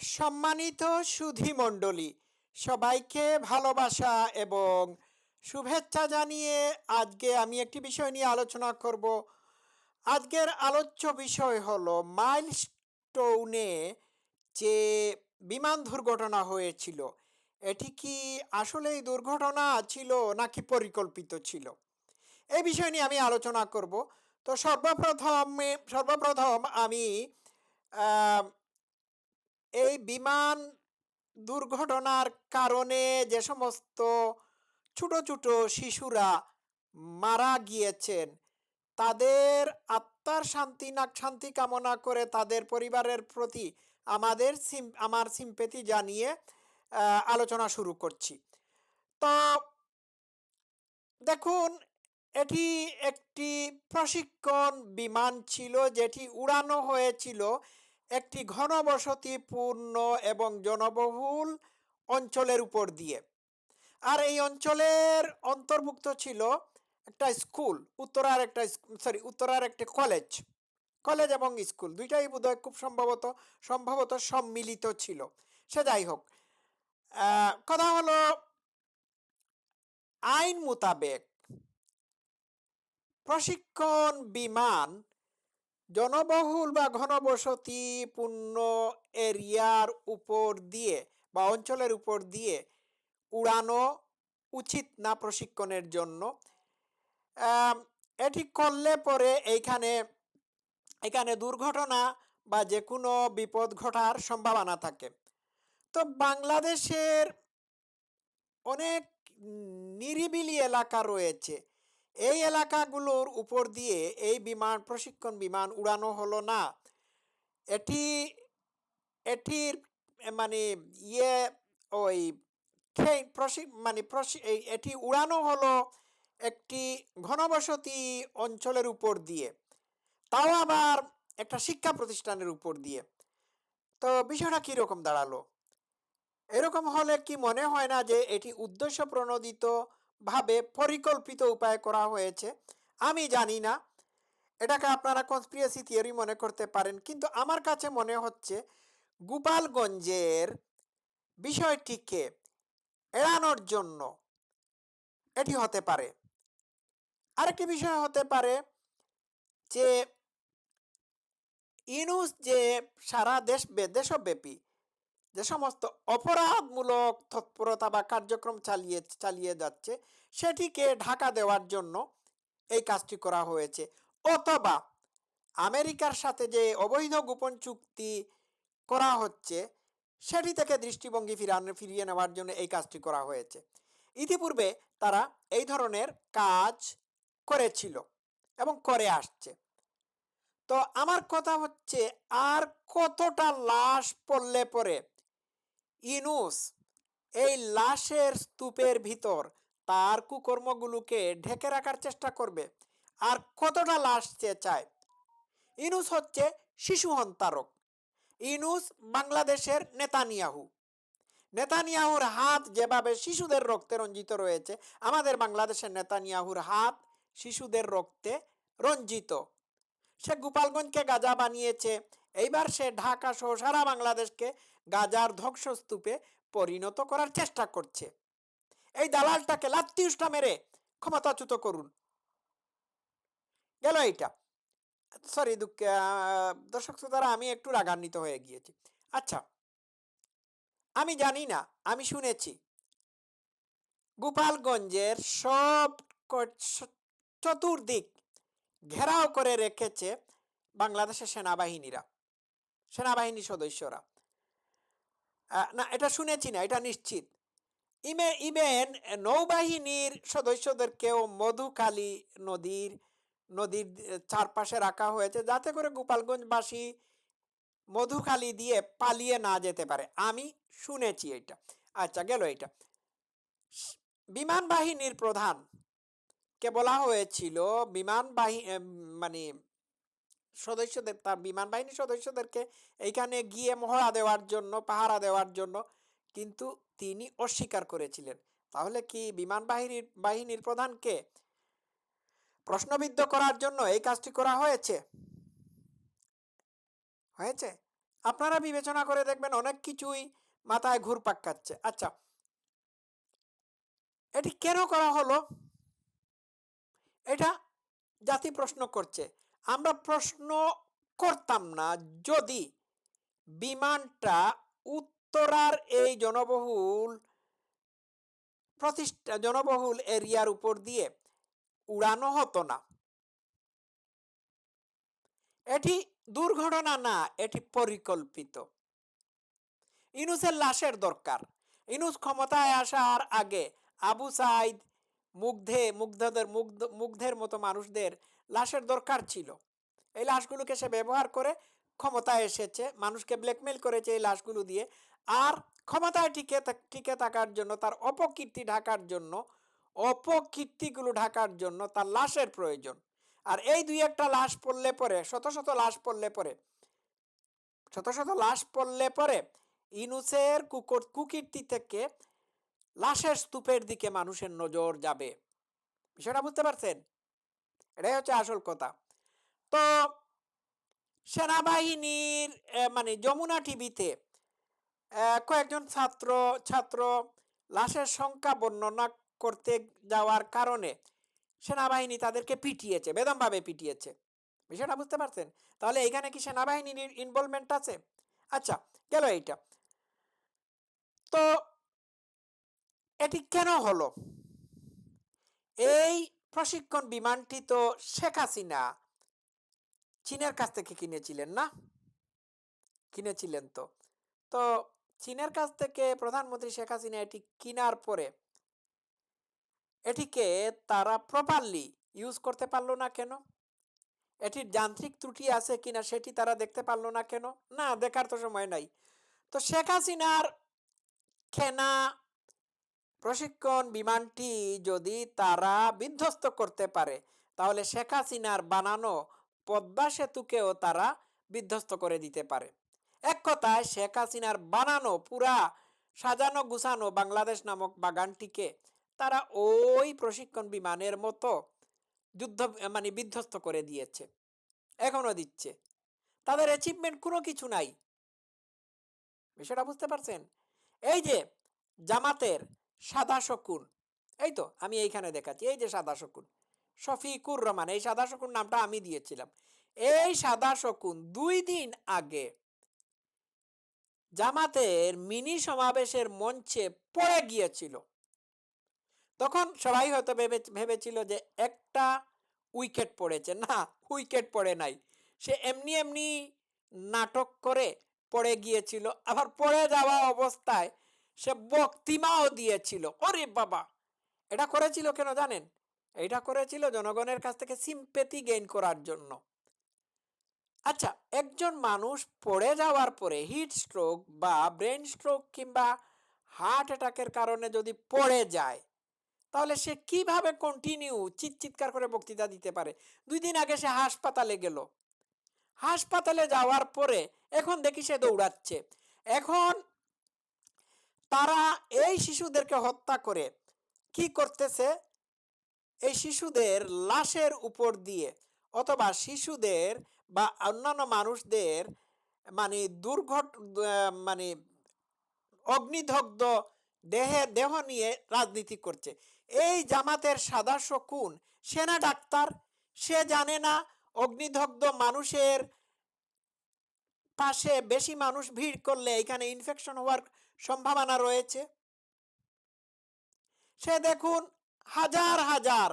সম্মানিত সুধী মণ্ডলী সবাইকে ভালোবাসা এবং শুভেচ্ছা জানিয়ে আজকে আমি একটি বিষয় নিয়ে আলোচনা করব। আজকের আলোচ্য বিষয় হলো মাইলস্টোনে যে বিমান দুর্ঘটনা হয়েছিল, এটি কি আসলেই দুর্ঘটনা ছিল নাকি পরিকল্পিত ছিল? এই বিষয় নিয়ে আমি আলোচনা করব। তো সর্বপ্রথমে, সর্বপ্রথম আমি এই বিমান দুর্ঘটনার কারণে যে সমস্ত ছোট ছোট শিশুরা মারা গিয়েছেন, তাদের আত্মার শান্তি না শান্তি কামনা করে তাদের পরিবারের প্রতি আমাদের আমার সিম্পেথি জানিয়ে আলোচনা শুরু করছি। তো দেখুন, এটি একটি প্রশিক্ষণ বিমান ছিল, যেটি উড়ানো হয়েছিল। একটি ঘনবসতিপূর্ণ এবং জনবহুল অঞ্চলের উপর দিয়ে। আর এই অঞ্চলের অন্তর্ভুক্ত ছিল একটা স্কুল উত্তরার একটা সরি উত্তরার একটা কলেজ। কলেজ এবং স্কুল দুইটাই বোধহয় খুব সম্ভবত সম্ভবত সম্মিলিত ছিল। সে যাই হোক কথা হলো আইন মোতাবেক প্রশিক্ষণ বিমান জনবহুল বা ঘনবসতিপূর্ণ এরিয়ার উপর দিয়ে বা অঞ্চলের উপর দিয়ে উড়ানো উচিত না প্রশিক্ষণের জন্য। এটি করলে পরে এইখানে, এখানে দুর্ঘটনা বা যে কোনো বিপদ ঘটার সম্ভাবনা থাকে। তো বাংলাদেশের অনেক নিরিবিলি এলাকা রয়েছে। এই এলাকাগুলোর উপর দিয়ে এই বিমান, প্রশিক্ষণ বিমান উড়ানো হলো না। এটি, এটির মানে ইয়ে ওই মানে এটি উড়ানো হলো একটি ঘনবসতি অঞ্চলের উপর দিয়ে। তাও আবার একটা শিক্ষা প্রতিষ্ঠানের উপর দিয়ে। তো বিষয়টা কীরকম দাঁড়াল? এরকম হলে কি মনে হয় না যে এটি উদ্দেশ্য প্রণোদিত ভাবে পরিকল্পিত উপায় করা হয়েছে। আমি জানি না, এটাকে আপনারা কনস্পিরেসি থিওরি মনে করতে পারেন, কিন্তু আমার কাছে মনে হচ্ছে গোপালগঞ্জের বিষয়টিকে এড়ানোর জন্য এটি হতে পারে। আরেকটি বিষয় হতে পারে যে ইনুস যে সারা দেশ দেশব্যাপী যে সমস্ত অপরাধমূলক তৎপরতা বা কার্যক্রম চালিয়ে চালিয়ে যাচ্ছে, সেটিকে ঢাকা দেওয়ার জন্য এই কাজটি করা হয়েছে। অথবা আমেরিকার সাথে যে অবৈধ গোপন চুক্তি করা হচ্ছে, সেটি থেকে দৃষ্টিভঙ্গি ফিরানো, ফিরিয়ে নেওয়ার জন্য এই কাজটি করা হয়েছে। ইতিপূর্বে তারা এই ধরনের কাজ করেছিল এবং করে আসছে। তো আমার কথা হচ্ছে, আর কতটা লাশ পড়লে পরে ইনুস, এই লাশের স্তূপের ভিতর তার কুকর্মগুলোকে ঢেকে রাখার চেষ্টা করবে। আর কতটা লাশ সে চায়? ইনুস হচ্ছে শিশু হন্তারক। ইনুস বাংলাদেশের নেতানিয়াহু। নেতানিয়াহুর হাত যেভাবে শিশুদের রক্তে রঞ্জিত রয়েছে, আমাদের বাংলাদেশের নেতানিয়াহুর হাত শিশুদের রক্তে রঞ্জিত। সে গোপালগঞ্জকে গাজা বানিয়েছে এইবার সে ঢাকা সহ সারা বাংলাদেশকে গাজার ধ্বংসস্তূপে পরিণত করার চেষ্টা করছে। এই দালালটাকে লাত্তিউষ্টা মেরে ক্ষমতাচ্যুত করুন। গেল এইটা। সরি, দুঃখ দর্শক শ্রোতারা, আমি একটু রাগান্বিত হয়ে গিয়েছি। আচ্ছা আমি জানি না, আমি শুনেছি। গোপালগঞ্জের সব চতুর্দিক ঘেরাও করে রেখেছে বাংলাদেশের সেনাবাহিনীরা। সেনাবাহিনী সদস্যরা। না, এটা শুনেছি না, এটা নিশ্চিত। ইমে ইভেন নৌবাহিনীর সদস্যদেরকেও মধুখালী নদীর নদীর চারপাশে রাখা হয়েছে যাতে করে গোপালগঞ্জবাসী মধুখালী দিয়ে পালিয়ে না যেতে পারে। আমি শুনেছি এটা। আচ্ছা গেল এটা বিমান বাহিনীর প্রধান কে বলা হয়েছিল, বিমান বাহিনী মানে সদস্যদের, তার বিমান বাহিনীর সদস্যদেরকে এইখানে গিয়ে মহড়া দেওয়ার জন্য, পাহারা দেওয়ার জন্য কিন্তু তিনি অস্বীকার করেছিলেন। তাহলে কি বিমান বাহিনীর বাহিনীর প্রধানকে প্রশ্নবিদ্ধ করার জন্য এই কাজটি করা হয়েছে? হয়েছে? আপনারা বিবেচনা করে দেখবেন অনেক কিছুই মাথায় ঘুরপাক খাচ্ছে। আচ্ছা এটি কেন করা হলো? এটা জাতি প্রশ্ন করছে। আমরা প্রশ্ন করতাম না, যদি বিমানটা উত্তরার এই জনবহুল প্রতিষ্ঠা, জনবহুল এরিয়ার উপর দিয়ে উড়ানো হতো না। এটি দুর্ঘটনা না, এটি পরিকল্পিত। ইনুসের লাশের দরকার। ইনুস ক্ষমতায় আসার আগে আবু সাইদ মুগ্ধে, মুগ্ধদের, মুগ্ধ, মুগ্ধের মতো মানুষদের লাশের দরকার ছিল। এই লাশগুলোকে সে ব্যবহার করে ক্ষমতায় এসেছে। মানুষকে ব্ল্যাকমেল করেছে এই লাশগুলো দিয়ে। আর ক্ষমতায় টিকে টিকে থাকার জন্য, তার অপকীর্তি ঢাকার জন্য, অপকীর্তিগুলো ঢাকার জন্য তার লাশের প্রয়োজন। আর এই দুই একটা লাশ পড়লে পরে, শত শত লাশ পড়লে পরে, শত শত লাশ পড়লে পরে ইনুসের কুকুর, কুকীর্তি থেকে লাশের স্তূপের দিকে মানুষের নজর যাবে। বিষয়টা বুঝতে পারছেন? এটাই হচ্ছে আসল কথা। তো সেনাবাহিনীর মানে যমুনা টিভিতে কয়েকজন ছাত্র ছাত্র লাশের সংখ্যা বর্ণনা করতে যাওয়ার কারণে সেনাবাহিনী তাদেরকে পিটিয়েছে, বেদমভাবে পিটিয়েছে। বিষয়টা বুঝতে পারছেন? তাহলে এখানে কি সেনাবাহিনীর ইনভলভমেন্ট আছে? আচ্ছা গেল এইটা। তো এটি কেন হলো? এই প্রশিক্ষণ বিমানটি তো শেখ হাসিনা চীনের কাছ থেকে কিনেছিলেন না? কিনেছিলেন তো। তো চীনের কাছ থেকে প্রধানমন্ত্রী শেখ হাসিনা এটি কেনার পরে এটিকে তারা প্রপারলি ইউজ করতে পারল না কেন? এটির যান্ত্রিক ত্রুটি আছে কিনা সেটি তারা দেখতে পারল না কেন? না, দেখার তো সময় নাই। তো শেখ হাসিনার কেনা প্রশিক্ষণ বিমানটি যদি তারা বিধ্বস্ত করতে পারে, তাহলে শেখ হাসিনার বানানো পদ্মা সেতুকেও তারা বিধ্বস্ত করে দিতে পারে। এক কথায়, শেখ হাসিনার বানানো পুরা সাজানো গুছানো বাংলাদেশ নামক বাগানটিকে তারা ওই প্রশিক্ষণ বিমানের মতো যুদ্ধ মানে বিধ্বস্ত করে দিয়েছে, এখনও দিচ্ছে। তাদের অ্যাচিভমেন্ট কোনো কিছু নাই। বিষয়টা বুঝতে পারছেন? এই যে জামাতের সাদা শকুন। এই তো, আমি এইখানে দেখাচ্ছি, এই যে সাদা শকুন। শফিকুর রহমান, এই সাদা শকুন নামটা আমি দিয়েছিলাম। এই সাদা শকুন দুই দিন আগে জামাতের মিনি সমাবেশের মঞ্চে পড়ে গিয়েছিল। তখন সবাই হয়তো ভেবে, ভেবেছিল যে একটা উইকেট পড়েছে। না, উইকেট পড়ে নাই। সে এমনি এমনি নাটক করে পড়ে গিয়েছিল। আবার পড়ে যাওয়া অবস্থায় সে বক্তিমাও দিয়েছিল। ওরে বাবা! এটা করেছিল কেন জানেন? এটা করেছিল জনগণের কাছ থেকে সিম্পেথি গেইন করার জন্য। আচ্ছা একজন মানুষ পড়ে যাওয়ার পরে হিট স্ট্রোক বা ব্রেন স্ট্রোক কিংবা হার্ট অ্যাটাকের কারণে যদি পড়ে যায়, তাহলে সে কীভাবে কন্টিনিউ চিৎকার করে বক্তৃতা দিতে পারে? দুই দিন আগে সে হাসপাতালে গেল। হাসপাতালে যাওয়ার পরে এখন দেখি সে দৌড়াচ্ছে। এখন তারা এই শিশুদেরকে হত্যা করে কি করতেছে? এই শিশুদের লাশের উপর দিয়ে অথবা শিশুদের বা অন্যান্য মানুষদের মানে দুর্ঘট মানে অগ্নিদগ্ধ দেহে, দেহ নিয়ে রাজনীতি করছে। এই জামাতের সাদা শকুন সেনা ডাক্তার, সে জানে না অগ্নিদগ্ধ মানুষের পাশে বেশি মানুষ ভিড় করলে এখানে ইনফেকশন হওয়ার সম্ভাবনা রয়েছে। সে দেখুন, হাজার হাজার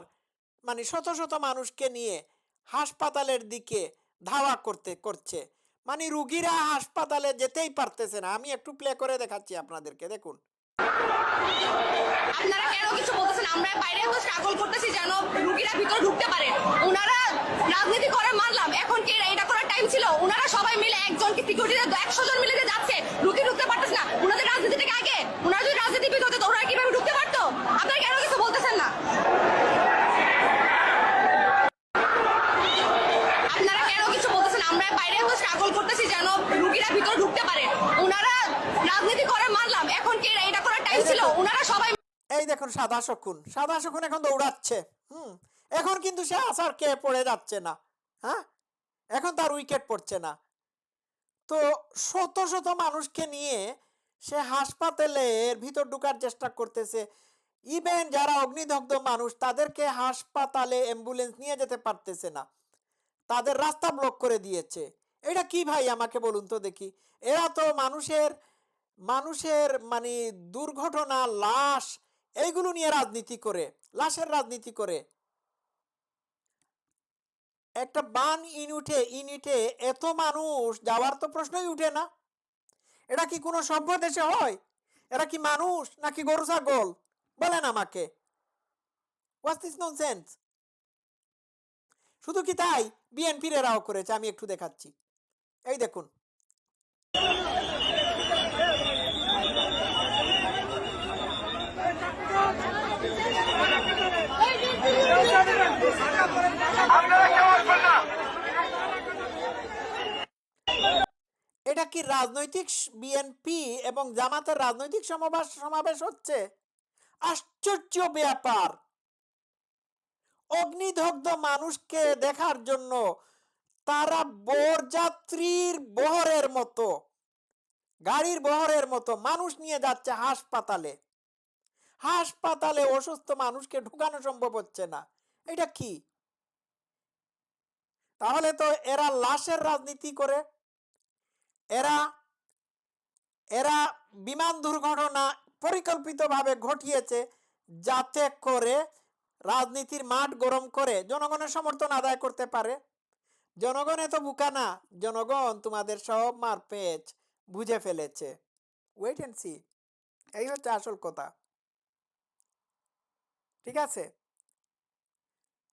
মানে শত শত মানুষকে নিয়ে হাসপাতালের দিকে ধাওয়া করতে, করছে। মানে রুগীরা হাসপাতালে যেতেই পারতেছে না। আমি একটু প্লে করে দেখাচ্ছি আপনাদেরকে, দেখুন। আপনারা কেন কিছু বলতেছেন? আমরা বাইরে টাইম ছিল। ওনারা সবাই মিলে একজন কি সিকিউরিটি একশো জন মিলে যে যাচ্ছে রুগী ঢুকতে পারতেছে না। ওনাদের রাজনীতি থেকে আগে? ওনারা যদি রাজনীতিবিদ হতো ওনারা কীভাবে ঢুকতে পারতো? আপনারা কেন কিছু বলতেছেন না? আপনারা কেন কিছু বলতেছেন আমরা বাইরে তো স্ট্রাগল করতেছি যেন রুগীরা ভিতরে ঢুকতে পারে। ওনারা রাজনীতি করে মানলাম। এখন কি এটা করার টাইম ছিল। ওনারা সবাই এই দেখুন সাদা শকুন। সাদা শকুন এখন দৌড়াচ্ছে। হুম। এখন কিন্তু সে আসার কে পড়ে যাচ্ছে না? হ্যাঁ? এখন তার উইকেট পড়ছে না। তো শত শত মানুষকে নিয়ে সে হাসপাতালের ভিতর ঢুকার চেষ্টা করতেছে। ইভেন যারা অগ্নিদগ্ধ মানুষ, তাদেরকে হাসপাতালে অ্যাম্বুলেন্স নিয়ে যেতে পারতেছে না। তাদের রাস্তা ব্লক করে দিয়েছে। এটা কি ভাই? আমাকে বলুন তো দেখি। এরা তো মানুষের মানুষের মানে দুর্ঘটনা, লাশ, এইগুলো নিয়ে রাজনীতি করে, লাশের রাজনীতি করে। একটা বান ইউনিটে ইউনিটে এত মানুষ যাওয়ার তো প্রশ্নই উঠে না। এটা কি কোনো সভ্য দেশে হয়? এরা কি মানুষ নাকি গরু, ছাগল? বলেন আমাকে। নন সেন্স শুধু কি তাই? বিএনপির এরাও করেছে, আমি একটু দেখাচ্ছি। এই দেখুন। রাজনৈতিক বিএনপি এবং জামাতের রাজনৈতিক সমাবেশ সমাবেশ হচ্ছে। আশ্চর্য ব্যাপার। অগ্নিদগ্ধ মানুষকে দেখার জন্য তারা বরযাত্রীর বহরের মতো, গাড়ির বহরের মতো মানুষ নিয়ে যাচ্ছে হাসপাতালে। হাসপাতালে অসুস্থ মানুষকে ঢুকানো সম্ভব হচ্ছে না। এটা কি? তাহলে তো এরা লাশের রাজনীতি করে। এরা এরা বিমান দুর্ঘটনা পরিকল্পিতভাবে ঘটিয়েছে যাতে করে রাজনীতির মাঠ গরম করে জনগণের সমর্থন আদায় করতে পারে। জনগণ এত বুকা না জনগণ তোমাদের সব মার পেচ বুঝে ফেলেছে। ওয়েট অ্যান্ড সি এই হচ্ছে আসল কথা। ঠিক আছে?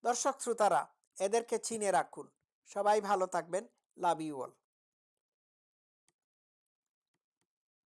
দর্শক শ্রোতারা এদেরকে চিনে রাখুন। সবাই ভালো থাকবেন। Love you all